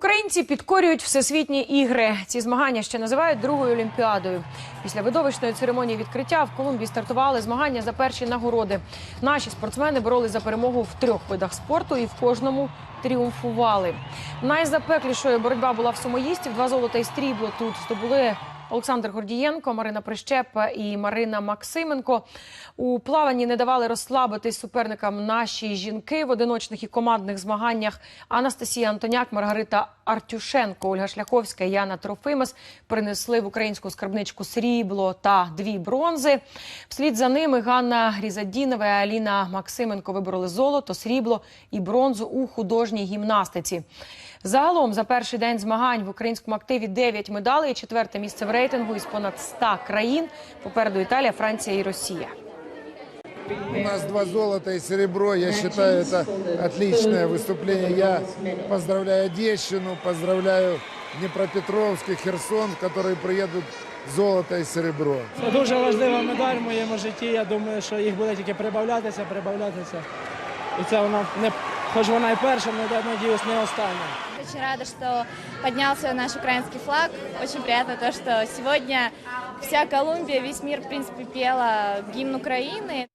Українці підкорюють всесвітні ігри. Ці змагання ще називають другою олімпіадою. Після видовищної церемонії відкриття в Колумбії стартували змагання за перші нагороди. Наші спортсмени боролись за перемогу в трьох видах спорту і в кожному тріумфували. Найзапеклішою боротьба була в сумоїстів. Два золота і стрібло тут здобули Олександр Гордієнко, Марина Прищепа і Марина Максименко. У плаванні не давали розслабитись суперникам наші жінки в одиночних і командних змаганнях. Анастасія Антоняк, Маргарита Артюшенко, Ольга Шляховська Яна Трофимас принесли в українську скарбничку срібло та дві бронзи. Вслід за ними Ганна Грізадінова і Аліна Максименко вибороли золото, срібло і бронзу у художній гімнастиці. Загалом за перший день змагань в українському активі 9 медалей, четверте місце в рейтингу із понад 100 країн. Попереду Італія, Франція і Росія. У нас два золота и серебро. Я считаю, это отличное выступление. Я поздравляю Одещину, поздравляю Днепропетровск и Херсон, которые приедут золото и серебро. Це дуже важлива медаль в моєму житті. Я думаю, що їх буде тільки прибавлятися, прибавлятися. І це вона не хоч вона і перша, але надіюсь, не остання. Очень рада, что поднялся наш украинский флаг. Очень приятно то, что сегодня вся Колумбия, весь мир, в принципе, пела гимн Украины.